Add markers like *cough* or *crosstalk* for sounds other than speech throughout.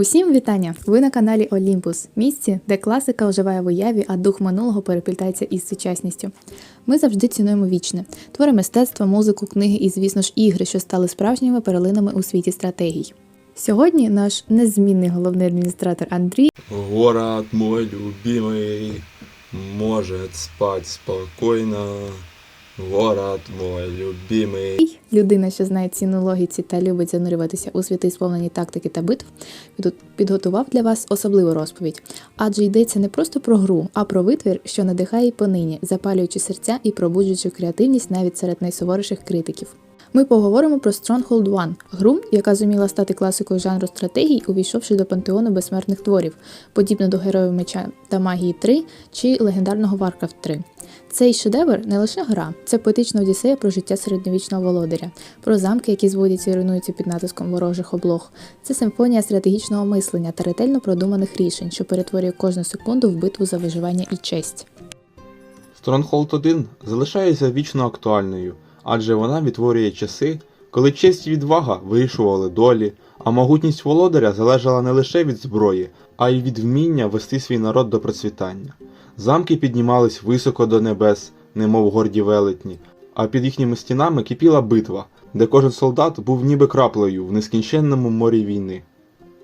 Усім вітання! Ви на каналі Олімпус, місці, де класика оживає в уяві, а дух минулого переплітається із сучасністю. Ми завжди цінуємо вічне твори мистецтва, музику, книги і, звісно ж, ігри, що стали справжніми перлинами у світі стратегій. Сьогодні наш незмінний головний адміністратор Андрій Город мой любимый может спать спокойно. Город мой любимий. людина, що знає ціну логіці та любить занурюватися у світи сповнені тактики та битв, підготував для вас особливу розповідь. Адже йдеться не просто про гру, а про витвір, що надихає понині, запалюючи серця і пробуджуючи креативність навіть серед найсуворіших критиків. Ми поговоримо про Stronghold One, гру, яка зуміла стати класикою жанру стратегій, увійшовши до пантеону безсмертних творів, подібно до Героїв меча та магії 3 чи легендарного Warcraft 3. Цей шедевр не лише гра, це поетична одіссея про життя середньовічного володаря, про замки, які зводяться і руйнуються під натиском ворожих облог. Це симфонія стратегічного мислення та ретельно продуманих рішень, що перетворює кожну секунду в битву за виживання і честь. Stronghold 1 залишається вічно актуальною, адже вона відтворює часи, коли честь і відвага вирішували долі, а могутність володаря залежала не лише від зброї, а й від вміння вести свій народ до процвітання. Замки піднімались високо до небес, немов горді велетні, а під їхніми стінами кипіла битва, де кожен солдат був ніби краплею в нескінченному морі війни.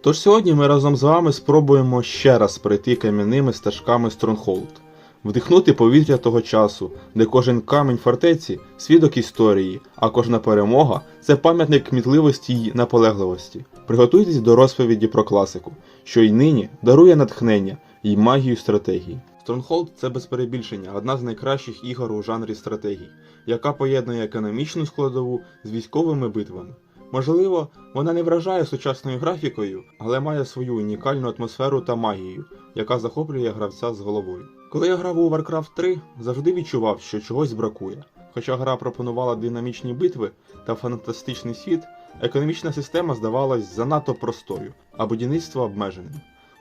Тож сьогодні ми разом з вами спробуємо ще раз пройти кам'яними стежками Стронгхолд, вдихнути повітря того часу, де кожен камінь фортеці свідок історії, а кожна перемога це пам'ятник кмітливості й наполегливості. Приготуйтесь до розповіді про класику, що й нині дарує натхнення й магію стратегії. Stronghold – це без перебільшення одна з найкращих ігор у жанрі стратегій, яка поєднує економічну складову з військовими битвами. Можливо, вона не вражає сучасною графікою, але має свою унікальну атмосферу та магію, яка захоплює гравця з головою. Коли я грав у Warcraft 3, завжди відчував, що чогось бракує. Хоча гра пропонувала динамічні битви та фантастичний світ, економічна система здавалась занадто простою, а будівництво обмеженим.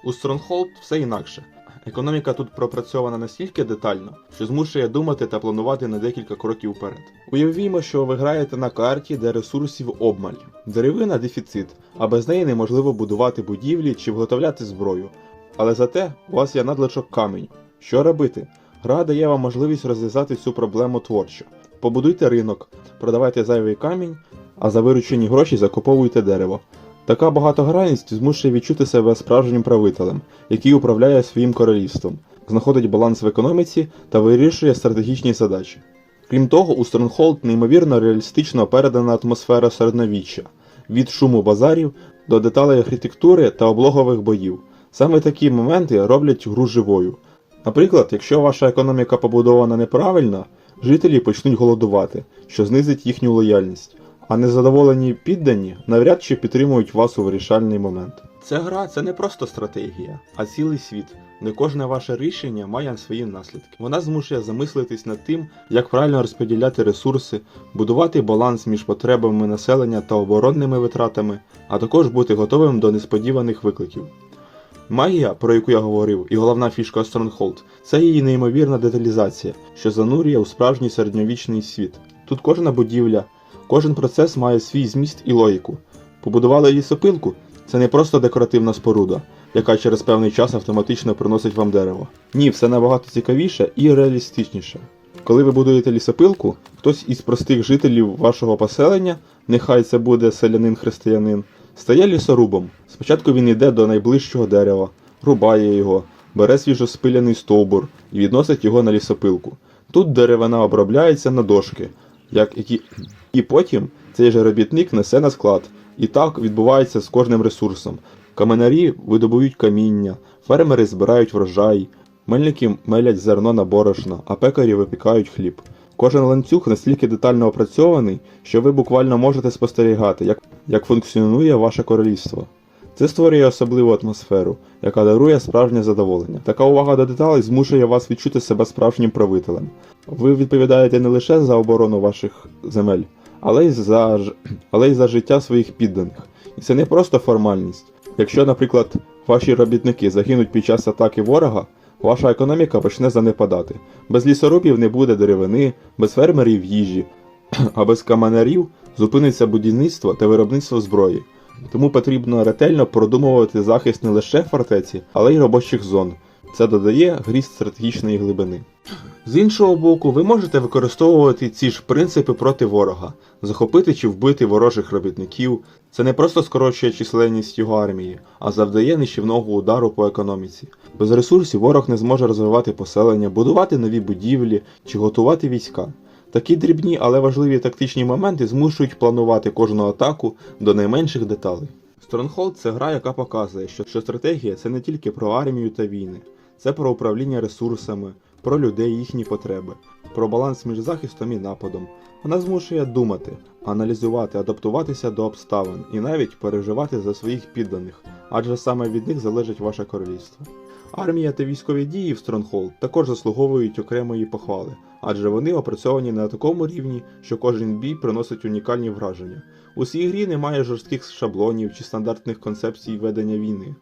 У Stronghold все інакше. Економіка тут пропрацьована настільки детально, що змушує думати та планувати на декілька кроків вперед. Уявімо, що ви граєте на карті, де ресурсів обмаль. Деревина дефіцит, а без неї неможливо будувати будівлі чи виготовляти зброю. Але зате у вас є надлишок камінь. Що робити? Гра дає вам можливість розв'язати цю проблему творчо. Побудуйте ринок, продавайте зайвий камінь, а за виручені гроші закуповуйте дерево. Така багатогранність змушує відчути себе справжнім правителем, який управляє своїм королівством, знаходить баланс в економіці та вирішує стратегічні задачі. Крім того, у Stronghold неймовірно реалістично передана атмосфера середньовіччя від шуму базарів до деталей архітектури та облогових боїв. Саме такі моменти роблять гру живою. Наприклад, якщо ваша економіка побудована неправильно, жителі почнуть голодувати, що знизить їхню лояльність, а незадоволені піддані навряд чи підтримують вас у вирішальний момент. Ця гра це не просто стратегія, а цілий світ, де кожне ваше рішення має свої наслідки. Вона змушує замислитись над тим, як правильно розподіляти ресурси, будувати баланс між потребами населення та оборонними витратами, а також бути готовим до несподіваних викликів. Магія, про яку я говорив, і головна фішка Stronghold – це її неймовірна деталізація, що занурює у справжній середньовічний світ. Тут кожна будівля, кожен процес має свій зміст і логіку. Побудували лісопилку – це не просто декоративна споруда, яка через певний час автоматично приносить вам дерево. Ні, все набагато цікавіше і реалістичніше. Коли ви будуєте лісопилку, хтось із простих жителів вашого поселення, нехай це буде селянин-християнин, стає лісорубом. Спочатку він йде до найближчого дерева, рубає його, бере свіжоспиляний стовбур і відносить його на лісопилку. Тут деревина обробляється на дошки, як які... і потім цей же робітник несе на склад. І так відбувається з кожним ресурсом. Каменарі видобують каміння, фермери збирають врожай, мельники мелять зерно на борошно, а пекарі випікають хліб. Кожен ланцюг настільки детально опрацьований, що ви буквально можете спостерігати, як, як функціонує ваше королівство. Це створює особливу атмосферу, яка дарує справжнє задоволення. Така увага до деталей змушує вас відчути себе справжнім правителем. Ви відповідаєте не лише за оборону ваших земель, але й за, але й за життя своїх підданих. І це не просто формальність. Якщо, наприклад, ваші робітники загинуть під час атаки ворога, ваша економіка почне занепадати. Без лісорубів не буде деревини, без фермерів їжі, *clears throat* а без каменарів зупиниться будівництво та виробництво зброї. Тому потрібно ретельно продумувати захист не лише фортеці, але й робочих зон. Це додає грі стратегічної глибини. З іншого боку, ви можете використовувати ці ж принципи проти ворога, захопити чи вбити ворожих робітників. Це не просто скорочує численність його армії, а завдає нищівного удару по економіці. Без ресурсів ворог не зможе розвивати поселення, будувати нові будівлі чи готувати війська. Такі дрібні, але важливі тактичні моменти змушують планувати кожну атаку до найменших деталей. Stronghold – це гра, яка показує, що стратегія це не тільки про армію та війни, це про управління ресурсами, про людей і їхні потреби, про баланс між захистом і нападом. Вона змушує думати, аналізувати, адаптуватися до обставин і навіть переживати за своїх підданих, адже саме від них залежить ваше королівство. Армія та військові дії в Stronghold також заслуговують окремої похвали, адже вони опрацьовані на такому рівні, що кожен бій приносить унікальні враження. У цій грі немає жорстких шаблонів чи стандартних концепцій ведення війни.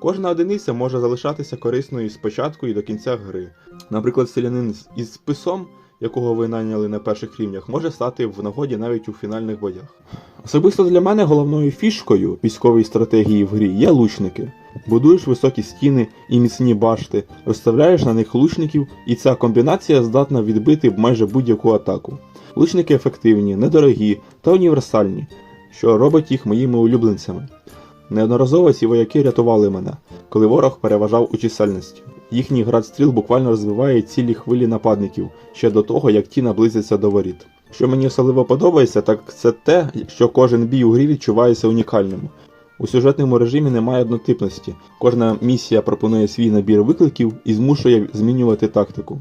Кожна одиниця може залишатися корисною спочатку і до кінця гри. Наприклад, селянин із списом, якого ви найняли на перших рівнях, може стати в нагоді навіть у фінальних боях. Особисто для мене головною фішкою військової стратегії в грі є лучники. Будуєш високі стіни і міцні башти, розставляєш на них лучників, і ця комбінація здатна відбити майже будь-яку атаку. Лучники ефективні, недорогі та універсальні, що робить їх моїми улюбленцями. Неодноразово ці вояки рятували мене, коли ворог переважав у чисельності. Їхній град стріл буквально розвиває цілі хвилі нападників ще до того, як ті наблизяться до воріт. Що мені особливо подобається, так це те, що кожен бій у грі відчувається унікальним. У сюжетному режимі немає однотипності. Кожна місія пропонує свій набір викликів і змушує змінювати тактику.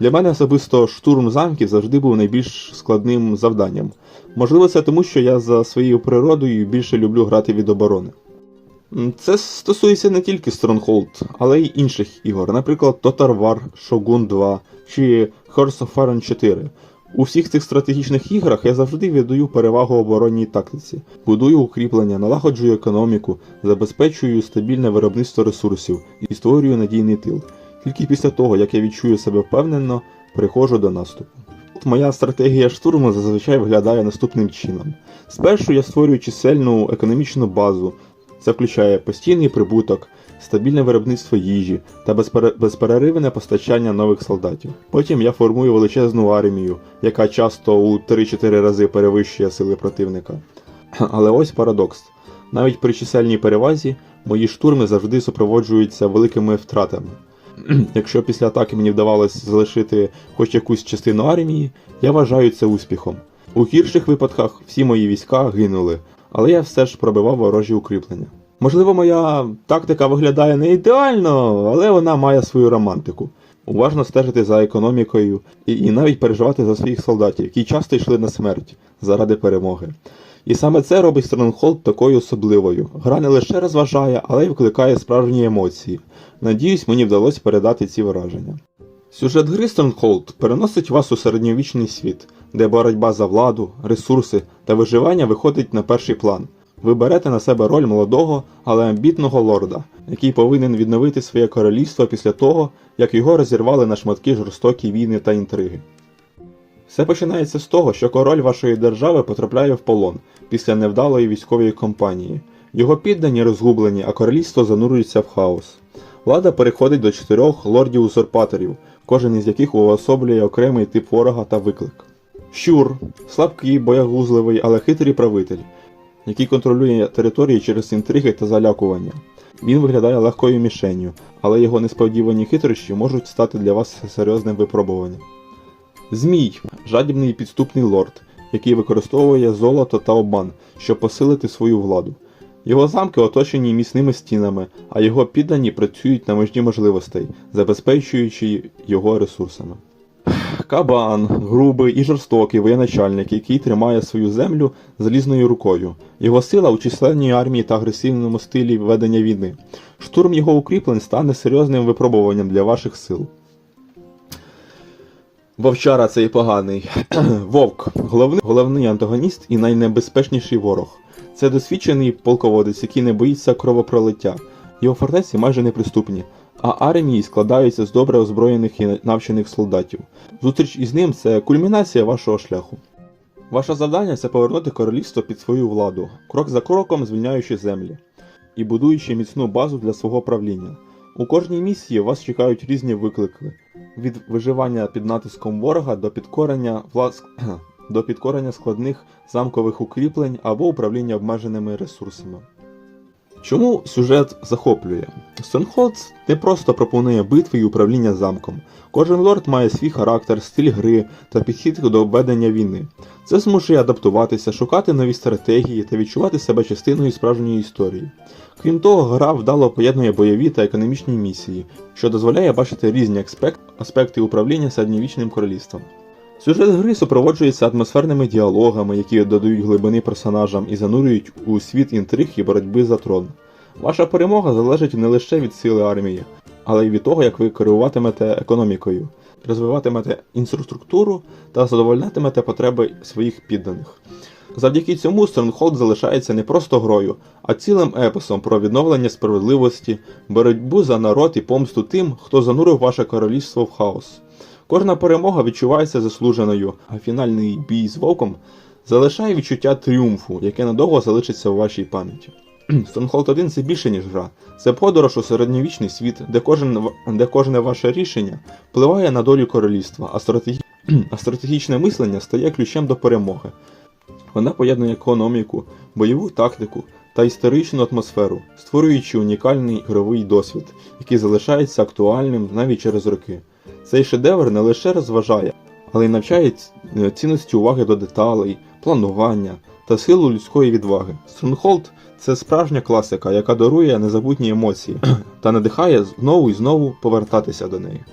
Для мене особисто штурм замків завжди був найбільш складним завданням. Можливо, це тому, що я за своєю природою більше люблю грати від оборони. Це стосується не тільки Stronghold, але й інших ігор, наприклад, Total War, Shogun 2 чи Hearts of Iron 4. У всіх цих стратегічних іграх я завжди віддаю перевагу оборонній тактиці, будую укріплення, налагоджую економіку, забезпечую стабільне виробництво ресурсів і створюю надійний тил. Тільки після того, як я відчую себе впевнено, переходжу до наступу. Моя стратегія штурму зазвичай виглядає наступним чином. Спершу я створюю чисельну економічну базу, це включає постійний прибуток, стабільне виробництво їжі та безпере- безперервне постачання нових солдатів. Потім я формую величезну армію, яка часто у 3-4 рази перевищує сили противника. *clears throat* Але ось парадокс. Навіть при чисельній перевазі мої штурми завжди супроводжуються великими втратами. *clears throat* Якщо після атаки мені вдавалося залишити хоч якусь частину армії, я вважаю це успіхом. У гірших випадках всі мої війська гинули, але я все ж пробивав ворожі укріплення. Можливо, моя тактика виглядає не ідеально, але вона має свою романтику. Уважно стежити за економікою і, і навіть переживати за своїх солдатів, які часто йшли на смерть заради перемоги. І саме це робить Stronghold такою особливою. Гра не лише розважає, але й викликає справжні емоції. Надіюсь, мені вдалося передати ці враження. Сюжет гри Stronghold переносить вас у середньовічний світ, де боротьба за владу, ресурси та виживання виходить на перший план. Ви берете на себе роль молодого, але амбітного лорда, який повинен відновити своє королівство після того, як його розірвали на шматки жорстокі війни та інтриги. Все починається з того, що король вашої держави потрапляє в полон після невдалої військової кампанії. Його піддані розгублені, а королівство занурюється в хаос. Влада переходить до чотирьох лордів-узурпаторів, кожен із яких уособлює окремий тип ворога та виклик. Щур слабкий, боягузливий, але хитрий правитель, який контролює території через інтриги та залякування. Він виглядає легкою мішенню, але його несподівані хитрощі можуть стати для вас серйозним випробуванням. Змій жадібний і підступний лорд, який використовує золото та обман, щоб посилити свою владу. Його замки оточені міцними стінами, а його піддані працюють на межі можливостей, забезпечуючи його ресурсами. Кабан, грубий і жорстокий воєначальник, який тримає свою землю залізною рукою. Його сила у численній армії та агресивному стилі ведення війни. Штурм його укріплень стане серйозним випробуванням для ваших сил. Вовчара цей поганий. *clears throat* Вовк головний, головний антагоніст і найнебезпечніший ворог. Це досвідчений полководець, який не боїться кровопролиття. Його фортеці майже неприступні, а армії складаються з добре озброєних і навчених солдатів. Зустріч із ним це кульмінація вашого шляху. Ваше завдання це повернути королівство під свою владу, крок за кроком звільняючи землі і будуючи міцну базу для свого правління. У кожній місії вас чекають різні виклики: від виживання під натиском ворога до підкорення влас... *clears throat* до підкорення складних замкових укріплень або управління обмеженими ресурсами. Чому сюжет захоплює? Стонхолдс не просто пропонує битви і управління замком. Кожен лорд має свій характер, стиль гри та підхід до ведення війни. Це змушує адаптуватися, шукати нові стратегії та відчувати себе частиною справжньої історії. Крім того, гра вдало поєднує бойові та економічні місії, що дозволяє бачити різні аспекти управління середньовічним королівством. Сюжет гри супроводжується атмосферними діалогами, які додають глибини персонажам і занурюють у світ інтриг і боротьби за трон. Ваша перемога залежить не лише від сили армії, але й від того, як ви керуватимете економікою, розвиватимете інфраструктуру та задовольнятимете потреби своїх підданих. Завдяки цьому Stronghold залишається не просто грою, а цілим епосом про відновлення справедливості, боротьбу за народ і помсту тим, хто занурив ваше королівство в хаос. Кожна перемога відчувається заслуженою, а фінальний бій з вовком залишає відчуття тріумфу, яке надовго залишиться у вашій пам'яті. *clears throat* Stronghold 1 це більше, ніж гра. Це подорож у середньовічний світ, де, кожен, де кожне ваше рішення впливає на долю королівства, а, стратегі... *clears throat* а стратегічне мислення стає ключем до перемоги. Вона поєднує економіку, бойову тактику та історичну атмосферу, створюючи унікальний ігровий досвід, який залишається актуальним навіть через роки. Цей шедевр не лише розважає, але й навчає е, цінності уваги до деталей, планування та силу людської відваги. Stronghold – це справжня класика, яка дарує незабутні емоції та надихає знову і знову повертатися до неї.